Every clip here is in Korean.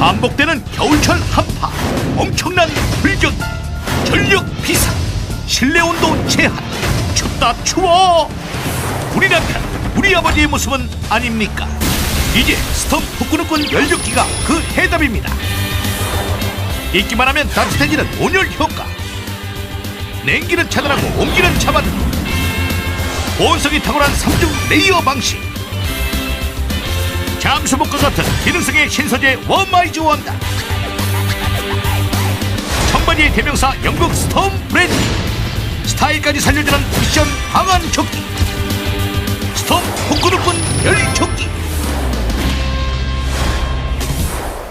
반복되는 겨울철 한파 엄청난 불경 전력 비상 실내 온도 제한 춥다 추워. 우리 남편 우리 아버지의 모습은 아닙니까? 이제 스톱 후끈후끈 열육기가 그 해답입니다. 있기만 하면 따뜻해지는 온열 효과. 냉기는 차단하고 온기는 잡아주고 보온성이 탁월한 3중 레이어 방식 잠수복과 같은 기능성의 신소재 원마이즈 원단. 청바지의 대명사 영국 스톰 브랜드 스타일까지 살려주는 미션 방안 조끼. 스톰 후끈후끈 열조끼.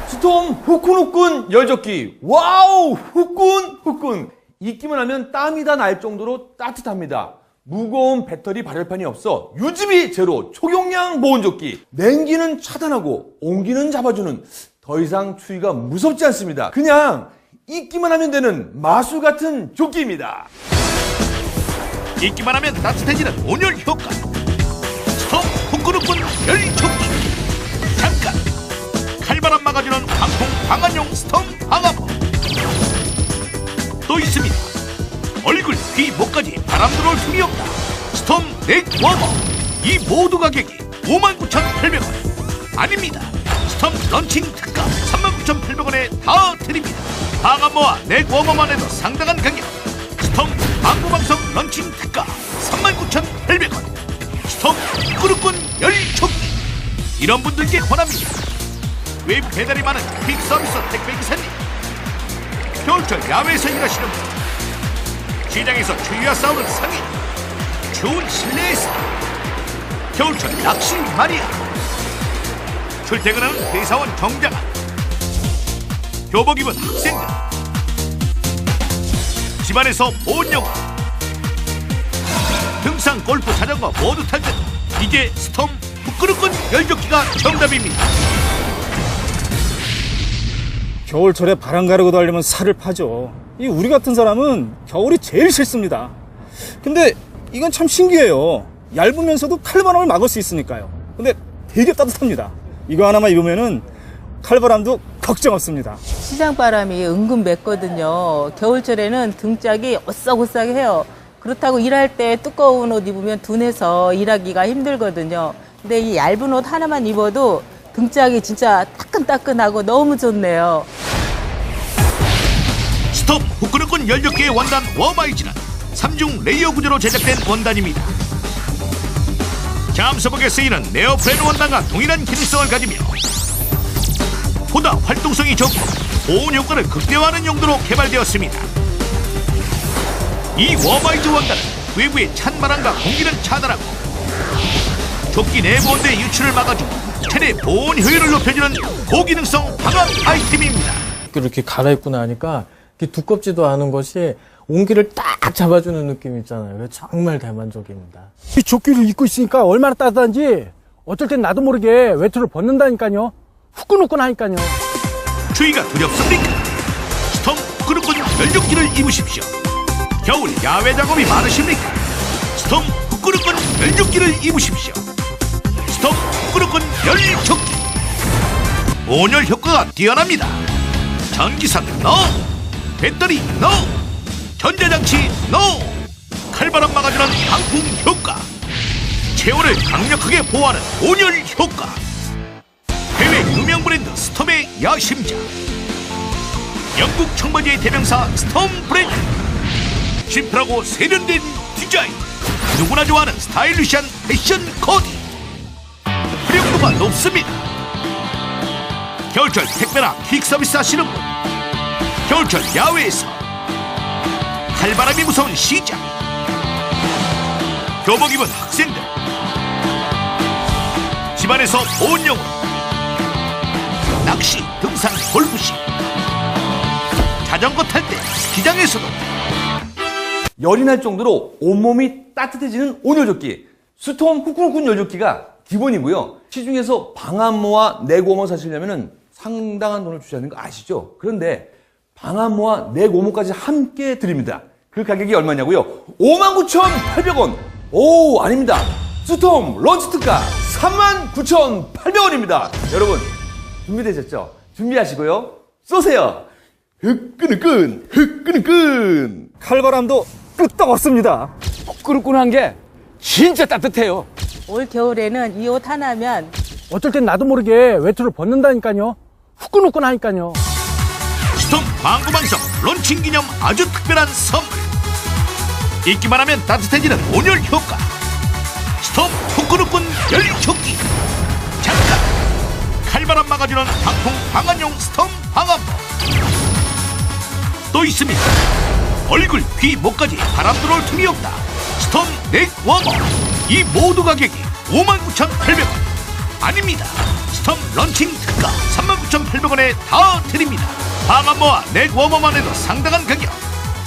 스톰 후끈후끈 열적기 와우 후끈 후끈. 입기만 하면 땀이 다 날 정도로 따뜻합니다 무거운 배터리 발열판이 없어 유지비 제로 초경량 보온조끼. 냉기는 차단하고 온기는 잡아주는 더 이상 추위가 무섭지 않습니다. 그냥 입기만 하면 되는 마술 같은 조끼입니다. 입기만 하면 따뜻해지는 온열 효과. 스톰 후끈후끈 열조끼 잠깐. 칼바람 막아주는 방풍 방안용 스톰 방화포 또 있습니다. 얼굴, 귀, 목까지 바람 들어올 틈이 없다 스톰 넥 워머 이 모두 가격이 59,800원. 아닙니다. 스톰 런칭 특가 39,800원에 다 드립니다. 방안모와 넥 워머만 해도 상당한 가격. 스톰 방구방석 런칭 특가 39,800원. 스톰 꾸르꾼 열촉기. 이런 분들께 권합니다. 외부 배달이 많은 퀵 서비스 택배 기사님. 겨울철 야외에서 일하시는 분. 시장에서 추위와 싸우는 상인 추운 실내에서 겨울철 낚시 마리아. 출퇴근하는 회사원 정장아 교복 입은 학생들. 집안에서 보온용 등산 골프 자전거 모두 탈 때 이제 스톰 부끄러운 열조끼가 정답입니다. 겨울철에 바람 가르고 달리면 살을 파죠. 이 우리 같은 사람은 겨울이 제일 싫습니다. 근데 이건 참 신기해요. 얇으면서도 칼바람을 막을 수 있으니까요. 근데 되게 따뜻합니다. 이거 하나만 입으면은 칼바람도 걱정 없습니다. 시장 바람이 은근 맵거든요. 겨울철에는 등짝이 오싹오싹 해요. 그렇다고 일할 때 두꺼운 옷 입으면 둔해서 일하기가 힘들거든요. 근데 이 얇은 옷 하나만 입어도 등짝이 진짜 따끈따끈하고 너무 좋네요. 스톱 후끈후끈 열조끼의 원단 워마이즈는 3중 레이어 구조로 제작된 원단입니다. 잠수복에 쓰이는 네오프렌 원단과 동일한 기능성을 가지며 보다 활동성이 좋고 보온 효과를 극대화하는 용도로 개발되었습니다. 이 워마이즈 원단은 외부의 찬 바람과 공기를 차단하고 조끼 내부 온도의 유출을 막아주고 체내 보온 효율을 높여주는 고기능성 방학 아이템입니다. 이렇게 갈아입고 나니까 두껍지도 않은 것이 온기를 딱 잡아주는 느낌 있잖아요. 정말 대만족입니다. 이 조끼를 입고 있으니까 얼마나 따뜻한지 어쩔 땐 나도 모르게 외투를 벗는다니까요. 후끈후끈하니까요. 추위가 두렵습니까? 스톰 후끈후끈 열조끼를 입으십시오. 겨울 야외 작업이 많으십니까? 스톰 후끈후끈 열조끼를 입으십시오. 스톰 후끈후끈 열조끼. 온열 효과가 뛰어납니다. 전기상 NO, 배터리 NO, 전자장치 NO, 칼바람 막아주는 방풍 효과, 체온을 강력하게 보호하는 온열 효과. 해외 유명 브랜드 스톰의 야심작. 영국 청바지의 대명사 스톰 브랜드. 심플하고 세련된 디자인. 누구나 좋아하는 스타일리시한 패션 코디. 활용도가 높습니다. 겨울철 택배나 퀵 서비스 하시는 분. 겨울철 야외에서 칼바람이 무서운 시장. 교복 입은 학생들. 집안에서 보온용으로 낚시, 등산, 골프시 자전거 탈 때 스키장에서도. 열이 날 정도로 온몸이 따뜻해지는 온열조끼. 스톰 후끈후끈 열조끼가 기본이고요. 시중에서 방한모와 내고모 사시려면 상당한 돈을 주셔야 하는 거 아시죠? 그런데 방한모와 내고모까지 함께 드립니다 그 가격이 얼마냐고요? 59,800원 오 아닙니다 스톰 런치 특가 39,800원입니다 여러분 준비되셨죠? 준비하시고요. 쏘세요. 후끈후끈, 후끈후끈. 칼바람도 끄떡 없습니다. 후끈후끈한 게 진짜 따뜻해요. 올 겨울에는 이 옷 하나면 어쩔 땐 나도 모르게 외투를 벗는다니까요. 후끈후끈 하니까요. 스톰 광고방송 론칭 기념 아주 특별한 선물 입기만 하면 따뜻해지는 온열 효과. 스톰 후끈후끈 열촉기. 잠깐. 칼바람 막아주는 방풍 방한용 스톰 방한복 또 있습니다. 얼굴 귀 목까지 바람 들어올 틈이 없다. 스톰 넥 워머. 이 모두 가격이 59,800원. 아닙니다. 스톰 런칭 특가 39,800원에 다 드립니다. 방한모와 넥 워머만 해도 상당한 가격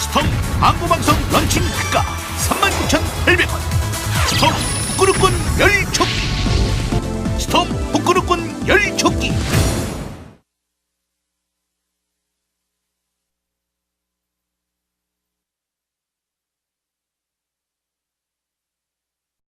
스톰 안보방송 런칭 특가 39,800원. 스톰 꾸르꾼 멸촉 스톱